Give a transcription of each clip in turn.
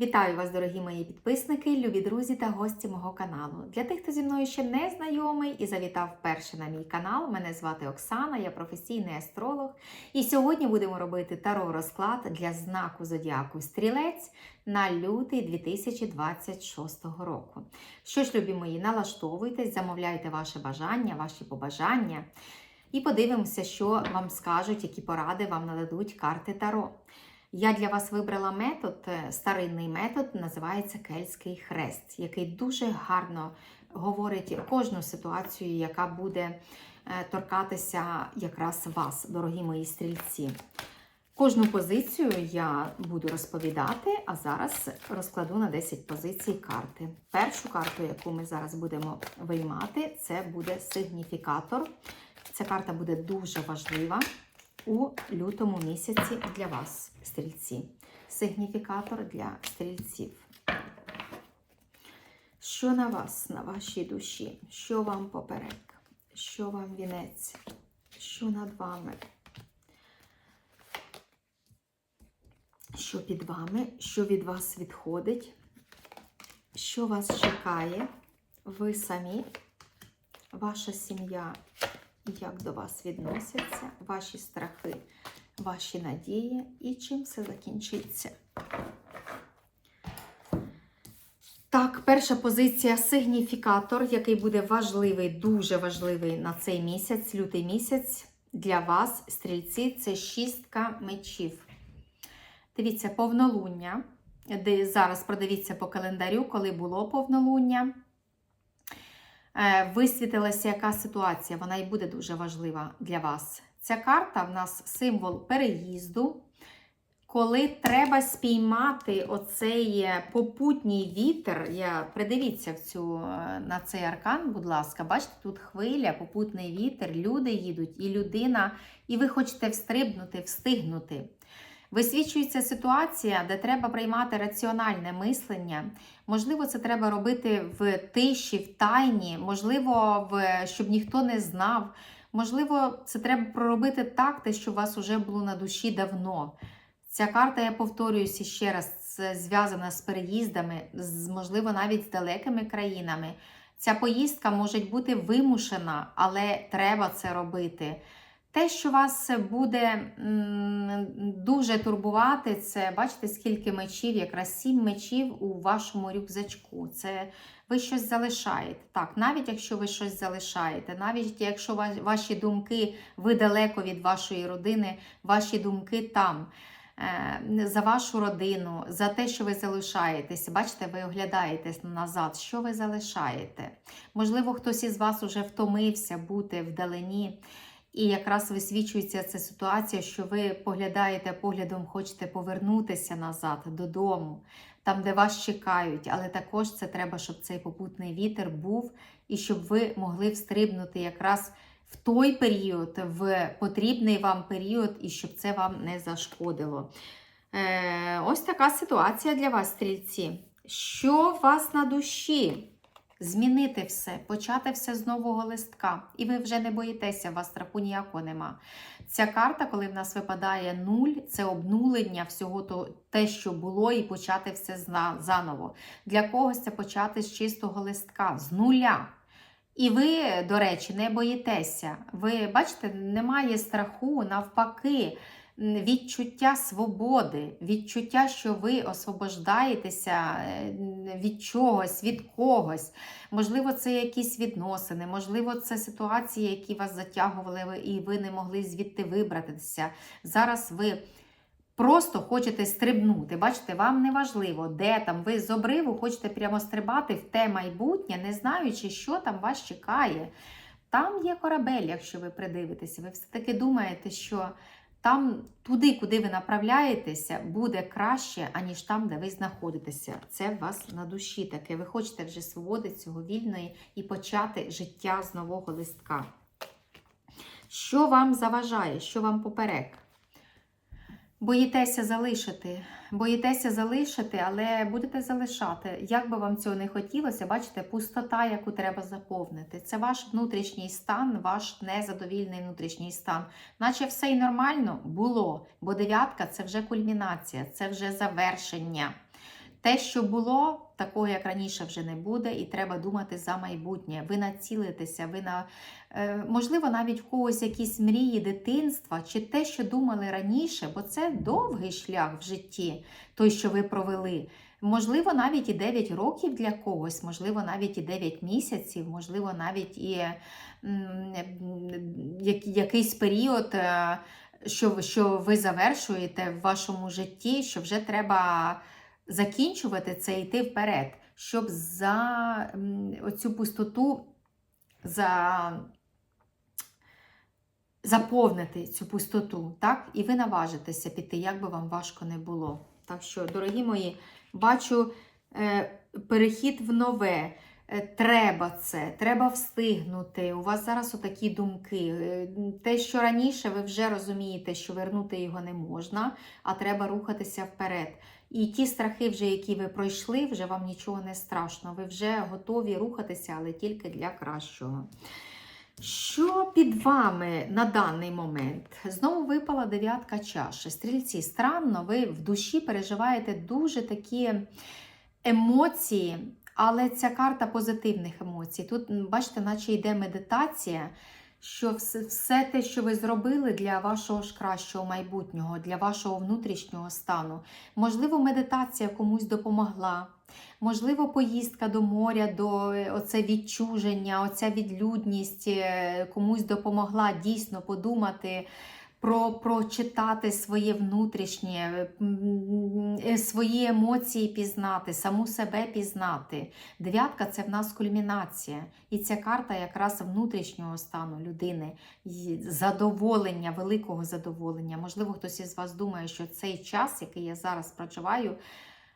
Вітаю вас, дорогі мої підписники, любі друзі та гості мого каналу. Для тих, хто зі мною ще не знайомий і завітав вперше на мій канал, мене звати Оксана, я професійний астролог. І сьогодні будемо робити таро розклад для знаку зодіаку Стрілець на лютий 2026 року. Що ж, любі мої, налаштовуйтесь, замовляйте ваше бажання, ваші побажання. І подивимося, що вам скажуть, які поради вам нададуть карти Таро. Я для вас вибрала метод, е, старинний метод, називається Кельтський хрест, який дуже гарно говорить кожну ситуацію, яка буде е, торкатися якраз вас, дорогі мої стрільці. Кожну позицію я буду розповідати, а зараз розкладу на 10 позицій карти. Першу карту, яку ми зараз будемо виймати, це буде сигніфікатор. Ця карта буде дуже важлива у лютому місяці для вас, стрільці. Сигніфікатор для стрільців. Що на вас, на вашій душі? Що вам поперек? Що вам вінець? Що над вами? Що під вами? Що від вас відходить? Що вас чекає? Ви самі, ваша сім'я як до вас відносяться, ваші страхи, ваші надії і чим все закінчиться. Так, перша позиція сигніфікатор, який буде важливий, дуже важливий на цей місяць, лютий місяць для вас, стрільці, це шістка мечів. Дивіться, повнолуння, де зараз продивіться по календарю, коли було повнолуння. Е, висвітилася яка ситуація, вона і буде дуже важлива для вас. Ця карта в нас символ переїзду, коли треба спіймати оцей попутній вітер. Я Придивіться в цю, е, на цей аркан, будь ласка, бачите, тут хвиля, попутний вітер, люди їдуть, і людина, і ви хочете встрибнути, встигнути. Висвічується ситуація, де треба приймати раціональне мислення. Можливо, це треба робити в тиші, в тайні, можливо, в, щоб ніхто не знав. Можливо, це треба проробити так, те, що у вас вже було на душі давно. Ця карта, я повторююся ще раз, це зв'язана з переїздами, з, можливо, навіть з далекими країнами. Ця поїздка може бути вимушена, але треба це робити. Те, що вас буде дуже турбувати, це бачите, скільки мечів, якраз сім мечів у вашому рюкзачку. Це ви щось залишаєте. Так, навіть якщо ви щось залишаєте, навіть якщо ваші думки, ви далеко від вашої родини, ваші думки там. Е, за вашу родину, за те, що ви залишаєтеся. Бачите, ви оглядаєтесь назад, що ви залишаєте. Можливо, хтось із вас уже втомився бути вдалині. І якраз висвічується ця ситуація, що ви поглядаєте поглядом, хочете повернутися назад додому, там, де вас чекають, але також це треба, щоб цей попутний вітер був, і щоб ви могли встрибнути якраз в той період, в потрібний вам період, і щоб це вам не зашкодило. Е, Ось така ситуація для вас, стрільці. Що у вас на душі? Змінити все, почати все з нового листка. І ви вже не боїтеся, у вас страху ніякого нема. Ця карта, коли в нас випадає нуль, це обнулення всього то, те, що було, і почати все заново. Для когось це почати з чистого листка, з нуля. І ви, до речі, не боїтеся. Ви бачите, немає страху, навпаки відчуття свободи, відчуття, що ви освобождаєтеся е, від чогось, від когось. Можливо, це якісь відносини, можливо, це ситуації, які вас затягували, і ви не могли звідти вибратися. Зараз ви. Просто хочете стрибнути. Бачите, вам не важливо, де там ви з обриву хочете прямо стрибати в те майбутнє, не знаючи, що там вас чекає. Там є корабель, якщо ви придивитеся. Ви все-таки думаєте, що там, туди, куди ви направляєтеся, буде краще, аніж там, де ви знаходитеся. Це у вас на душі таке. Ви хочете вже свободи цього вільної і почати життя з нового листка. Що вам заважає, що вам поперек? Боїтеся залишити, боїтеся залишити, але будете залишати. Як би вам цього не хотілося, бачите, пустота, яку треба заповнити. Це ваш внутрішній стан, ваш незадовільний внутрішній стан. Наче все й нормально було, бо дев'ятка це вже кульмінація, це вже завершення. Те, що було, такого як раніше вже не буде, і треба думати за майбутнє. Ви націлитеся, ви на е, можливо, навіть в когось якісь мрії дитинства, чи те, що думали раніше, бо це довгий шлях в житті, той, що ви провели. Можливо, навіть і 9 років для когось, можливо, навіть і 9 місяців, можливо, навіть і якийсь період, е, що, що ви завершуєте в вашому житті, що вже треба закінчувати це йти вперед, щоб за оцю пустоту за, заповнити цю пустоту, так? І ви наважитеся піти, як би вам важко не було. Так що, дорогі мої, бачу е, перехід в нове. Е, Треба це, треба встигнути. У вас зараз отакі думки. Е, Те, що раніше ви вже розумієте, що вернути його не можна, а треба рухатися вперед. І ті страхи, вже, які ви пройшли, вже вам нічого не страшно. Ви вже готові рухатися, але тільки для кращого. Що під вами на даний момент? Знову випала дев'ятка чаші. Стрільці, странно, ви в душі переживаєте дуже такі емоції, але ця карта позитивних емоцій. Тут, бачите, наче йде медитація, що все, все те, що ви зробили для вашого ж кращого майбутнього, для вашого внутрішнього стану. Можливо, медитація комусь допомогла. Можливо, поїздка до моря, до е, оце відчуження, оця відлюдність е, комусь допомогла дійсно подумати. Про прочитати своє внутрішнє, свої емоції пізнати, саму себе пізнати. Дев'ятка це в нас кульмінація. І ця карта якраз внутрішнього стану людини, задоволення, великого задоволення. Можливо, хтось із вас думає, що цей час, який я зараз проживаю,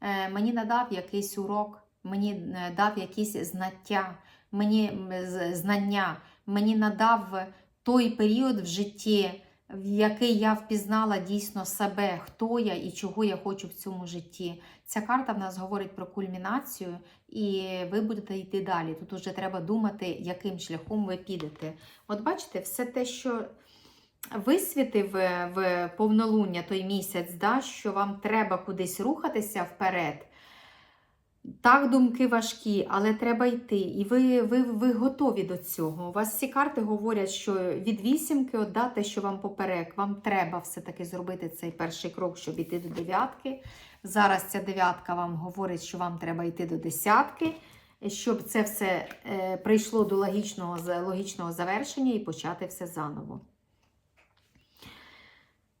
е, мені надав якийсь урок, мені е, дав якісь знаття, мені знання, мені надав той період в житті, в який я впізнала дійсно себе, хто я і чого я хочу в цьому житті. Ця карта в нас говорить про кульмінацію, і ви будете йти далі. Тут уже треба думати, яким шляхом ви підете. От бачите, все те, що висвітив е, в повнолуння той місяць, да, що вам треба кудись рухатися вперед. Так, думки важкі, але треба йти. І ви, ви, ви готові до цього. У вас всі карти говорять, що від вісімки от, те, що вам поперек, вам треба все-таки зробити цей перший крок, щоб йти до дев'ятки. Зараз ця дев'ятка вам говорить, що вам треба йти до десятки, щоб це все е, прийшло до логічного, логічного завершення і почати все заново.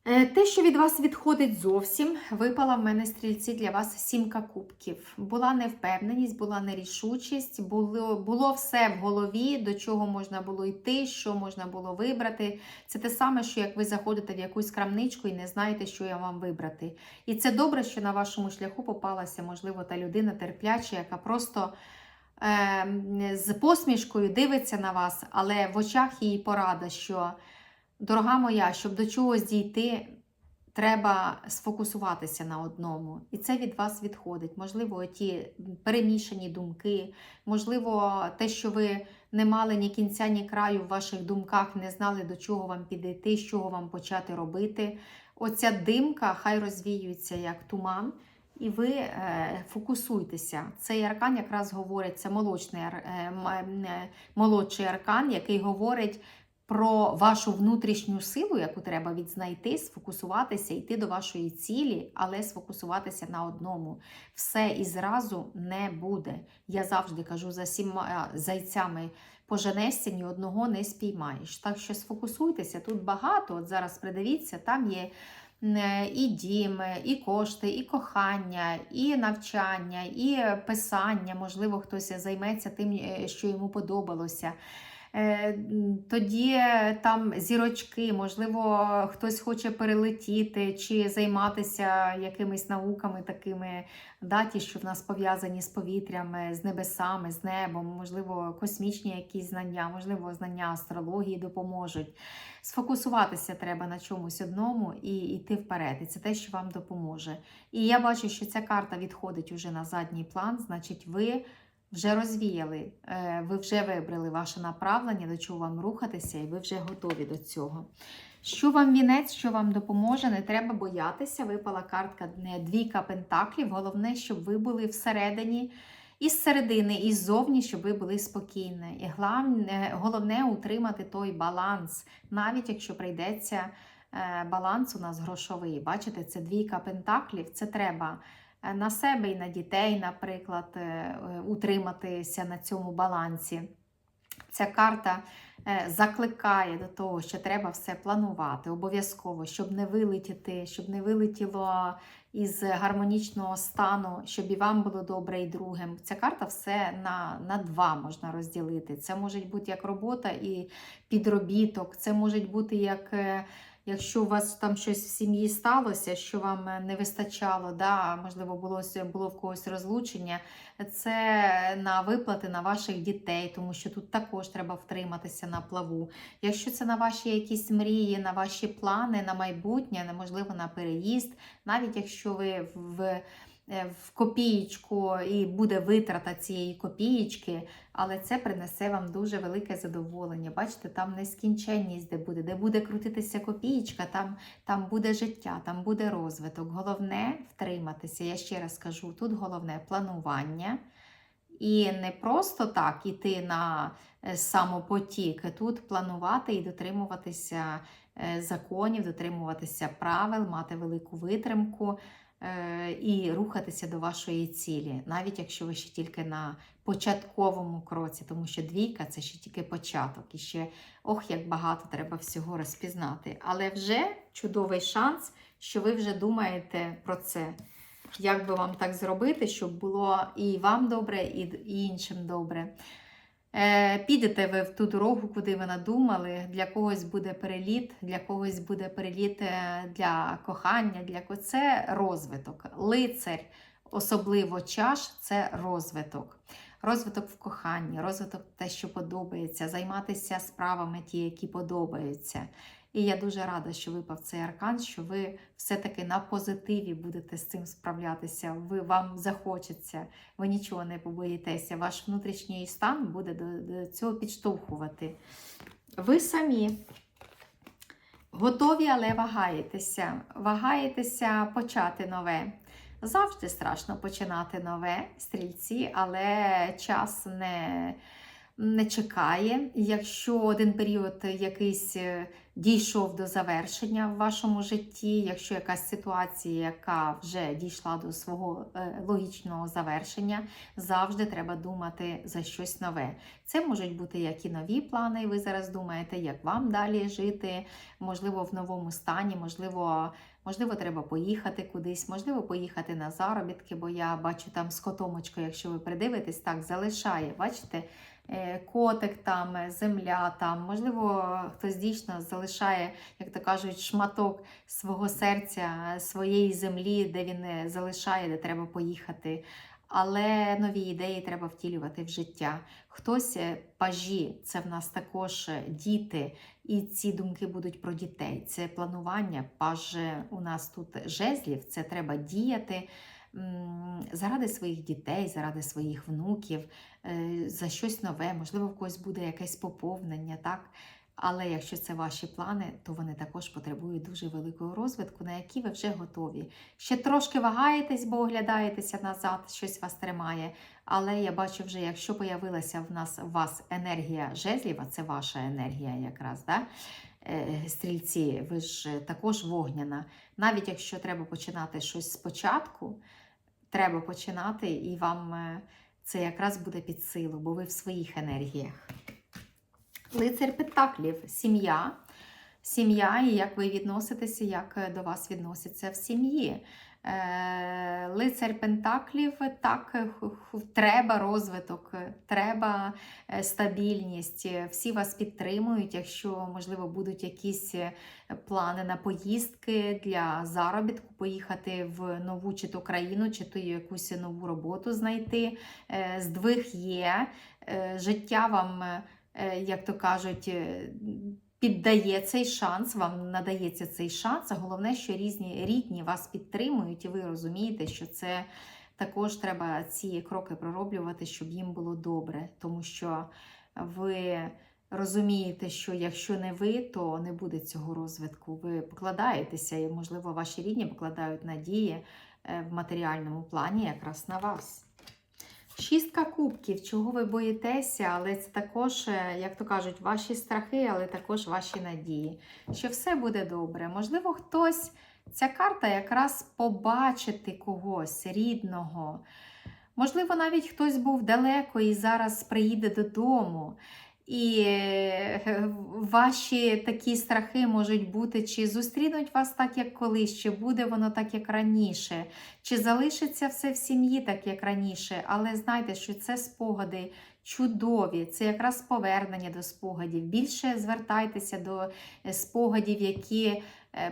Е, Те, що від вас відходить зовсім, випала в мене стрільці для вас сімка кубків. Була невпевненість, була нерішучість, було, було все в голові, до чого можна було йти, що можна було вибрати. Це те саме, що як ви заходите в якусь крамничку і не знаєте, що я вам вибрати. І це добре, що на вашому шляху попалася, можливо, та людина терпляча, яка просто. е, З посмішкою дивиться на вас, але в очах її порада, що Дорога моя, щоб до чогось дійти, треба сфокусуватися на одному. І це від вас відходить. Можливо, ті перемішані думки, можливо, те, що ви не мали ні кінця, ні краю в ваших думках, не знали, до чого вам підійти, з чого вам почати робити. Оця димка хай розвіюється як туман. І ви е, фокусуйтеся. Цей аркан якраз говорить, це молочний, е, е, молодший аркан, який говорить про вашу внутрішню силу, яку треба відзнайти, сфокусуватися, йти до вашої цілі, але сфокусуватися на одному. Все і зразу не буде. Я завжди кажу за сіма зайцями. Поженешся, ні одного не спіймаєш. Так що сфокусуйтеся, тут багато. От зараз придивіться, там є е, і дім, і кошти, і кохання, і навчання, і писання. Можливо, хтось займеться тим, е, що йому подобалося. Е, Тоді е, там зірочки, можливо, хтось хоче перелетіти чи займатися якимись науками такими, да, ті, що в нас пов'язані з повітрям, е, з небесами, з небом, можливо, космічні якісь знання, можливо, знання астрології допоможуть. Сфокусуватися треба на чомусь одному і йти вперед. І це те, що вам допоможе. І я бачу, що ця карта відходить уже на задній план, значить, ви вже розвіяли, е, ви вже вибрали ваше направлення, до чого вам рухатися, і ви вже готові до цього. Що вам вінець, що вам допоможе, не треба боятися. Випала картка двійка пентаклів. Головне, щоб ви були всередині, і з середини, і ззовні, щоб ви були спокійні. І головне, головне утримати той баланс, навіть якщо прийдеться е, баланс у нас грошовий. Бачите, це двійка пентаклів, це треба. Е, На себе і на дітей, наприклад, е, е, утриматися на цьому балансі. Ця карта закликає до того, що треба все планувати обов'язково, щоб не вилетіти, щоб не вилетіло із гармонічного стану, щоб і вам було добре, і другим. Ця карта все на, на два можна розділити. Це може бути як робота і підробіток, це може бути як. Якщо у вас там щось в сім'ї сталося, що вам е, не вистачало, да, можливо, було, було в когось розлучення, це на виплати на ваших дітей, тому що тут також треба втриматися на плаву. Якщо це на ваші якісь мрії, на ваші плани, на майбутнє, неможливо на переїзд, навіть якщо ви в, в копієчку і буде витрата цієї копієчки, але це принесе вам дуже велике задоволення. Бачите, там нескінченність, де буде, де буде крутитися копієчка, там, там буде життя, там буде розвиток. Головне втриматися. Я ще раз кажу, тут головне планування. І не просто так іти на е, самопотік, тут планувати і дотримуватися е, законів, дотримуватися правил, мати велику витримку е, і рухатися до вашої цілі, навіть якщо ви ще тільки на початковому кроці, тому що двійка це ще тільки початок, і ще ох, як багато треба всього розпізнати. Але вже чудовий шанс, що ви вже думаєте про це. Як би вам так зробити, щоб було і вам добре, і і іншим добре. Е, Підете ви в ту дорогу, куди ви надумали. Для когось буде переліт, для когось буде переліт е, для кохання, для це розвиток. Лицар, особливо чаш, це розвиток. Розвиток в коханні, розвиток те, що подобається, займатися справами ті, які подобаються. І я дуже рада, що випав цей аркан, що ви все-таки на позитиві будете з цим справлятися. Ви вам захочеться, ви нічого не побоїтеся. Ваш внутрішній стан буде до, до цього підштовхувати. Ви самі готові, але вагаєтеся. Вагаєтеся почати нове. Завжди страшно починати нове стрільці, але час не, не чекає. Якщо один період якийсь е, дійшов до завершення в вашому житті, якщо якась ситуація, яка вже дійшла до свого е, логічного завершення, завжди треба думати за щось нове. Це можуть бути як і нові плани, і ви зараз думаєте, як вам далі жити, можливо, в новому стані, можливо. Можливо, треба поїхати кудись, можливо, поїхати на заробітки, бо я бачу там скотомочку, якщо ви придивитесь, так залишає. Бачите, котик там, е, земля там, можливо, хтось дійсно залишає, як то кажуть, шматок свого серця, своєї землі, де він е, залишає, де треба поїхати. Але нові ідеї треба втілювати в життя. Хтось е, пажі, це в нас також е, діти, і ці думки будуть про дітей. Це планування. Паж е, у нас тут жезлів, це треба діяти заради своїх дітей, заради своїх внуків, е, за щось нове. Можливо, в когось буде якесь поповнення, так? Але якщо це ваші плани, то вони також потребують дуже великого розвитку, на які ви вже готові. Ще трошки вагаєтесь, бо оглядаєтеся назад, щось вас тримає. Але я бачу вже, якщо появилася в нас у вас енергія жезлів, це ваша енергія якраз, да? Е, стрільці, ви ж також вогняна. Навіть якщо треба починати щось спочатку, треба починати, і вам е, це якраз буде під силу, бо ви в своїх енергіях. Лицар Пентаклів, сім'я. Сім'я і як ви відноситеся, як е, до вас відносяться в сім'ї. Е, Лицар Пентаклів, так, е, треба розвиток, треба стабільність. Всі вас підтримують, якщо, можливо, будуть якісь плани на поїздки для заробітку, поїхати в нову чи то країну, чи то якусь нову роботу знайти. Здвиг є, життя вам, як то кажуть, піддає цей шанс, вам надається цей шанс. Головне, що різні рідні вас підтримують, і ви розумієте, що це також треба ці кроки пророблювати, щоб їм було добре, тому що ви розумієте, що якщо не ви, то не буде цього розвитку. Ви покладаєтеся, і, можливо, ваші рідні покладають надії е, в матеріальному плані якраз на вас. Шістка кубків, чого ви боїтеся, але це також, е, як то кажуть, ваші страхи, але також ваші надії, що все буде добре. Можливо, хтось, ця карта якраз побачити когось рідного. Можливо, навіть хтось був далеко і зараз приїде додому. І е, ваші такі страхи можуть бути, чи зустрінуть вас так, як колись, чи буде воно так, як раніше, чи залишиться все в сім'ї, так як раніше. Але знайте, що це спогади чудові, це якраз повернення до спогадів. Більше звертайтеся до е, спогадів, які е,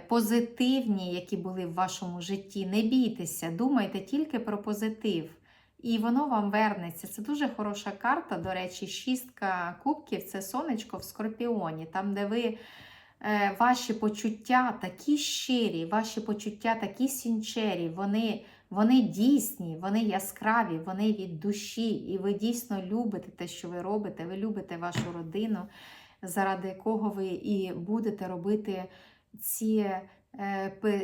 позитивні, які були в вашому житті. Не бійтеся, думайте тільки про позитив. І воно вам вернеться. Це дуже хороша карта. До речі, шістка кубків це сонечко в скорпіоні, там, де ви. е, Ваші почуття такі щирі, ваші почуття такі сінчері, вони, вони дійсні, вони яскраві, вони від душі. І ви дійсно любите те, що ви робите. Ви любите вашу родину, заради кого ви і будете робити ці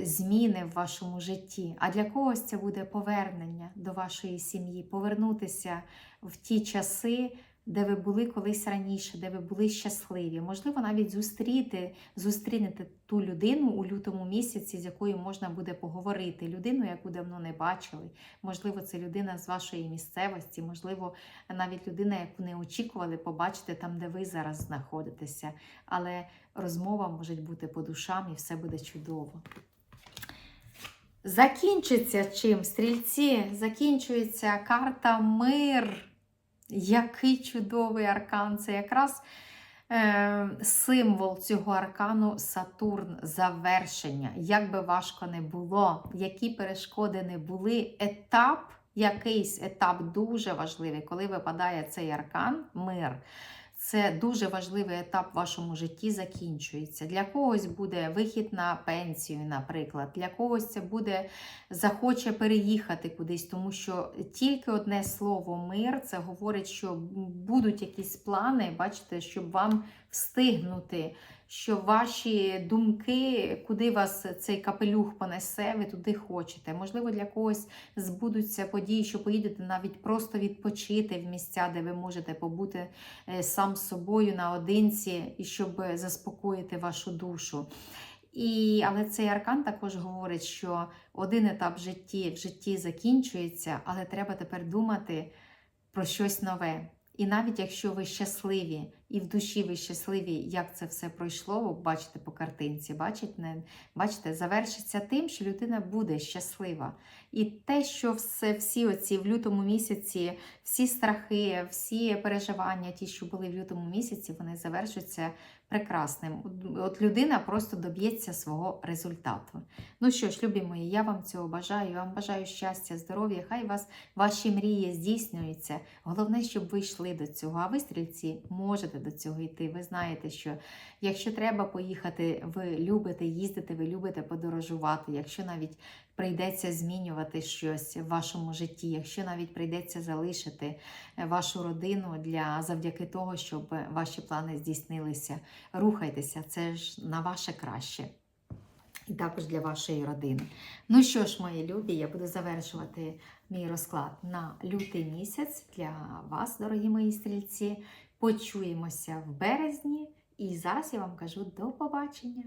зміни в вашому житті. А для когось це буде повернення до вашої сім'ї, повернутися в ті часи, де ви були колись раніше, де ви були щасливі. Можливо, навіть зустріти, зустрінете ту людину у лютому місяці, з якою можна буде поговорити. Людину, яку давно не бачили. Можливо, це людина з вашої місцевості, можливо, навіть людина, яку не очікували побачити там, де ви зараз знаходитеся. Але розмова може бути по душам і все буде чудово. Закінчиться чим, стрільці? Закінчується карта мир. Який чудовий аркан! Це якраз е, символ цього аркану Сатурн, завершення. Як би важко не було, які перешкоди не були, етап, якийсь етап дуже важливий, коли випадає цей аркан, мир. Це дуже важливий етап в вашому житті закінчується. Для когось буде вихід на пенсію, наприклад. Для когось це буде захоче переїхати кудись, тому що тільки одне слово мир це говорить, що будуть якісь плани, бачите, щоб вам встигнути, що ваші думки, куди вас цей капелюх понесе, ви туди хочете. Можливо, для когось збудуться події, що поїдете навіть просто відпочити в місця, де ви можете побути е, сам собою наодинці, і щоб заспокоїти вашу душу. І, але цей аркан також говорить, що один етап в житті, в житті закінчується, але треба тепер думати про щось нове. І навіть якщо ви щасливі і в душі ви щасливі, як це все пройшло, ви бачите по картинці, бачите, бачите, завершиться тим, що людина буде щаслива. І те, що все, всі оці в лютому місяці, всі страхи, всі переживання, ті, що були в лютому місяці, вони завершаться прекрасним. От людина просто доб'ється свого результату. Ну що ж, любі мої, я вам цього бажаю. Я вам бажаю щастя, здоров'я. Хай вас ваші мрії здійснюються. Головне, щоб ви йшли до цього. А ви, стрільці, можете до цього йти. Ви знаєте, що якщо треба поїхати, ви любите їздити, ви любите подорожувати. Якщо навіть прийдеться змінювати щось в вашому житті, якщо навіть прийдеться залишити е, вашу родину для завдяки того, щоб ваші плани здійснилися. Рухайтеся, це ж на ваше краще. І також для вашої родини. Ну що ж, мої любі, я буду завершувати мій розклад на лютий місяць для вас, дорогі мої стрільці. Почуємося в березні. І зараз я вам кажу до побачення!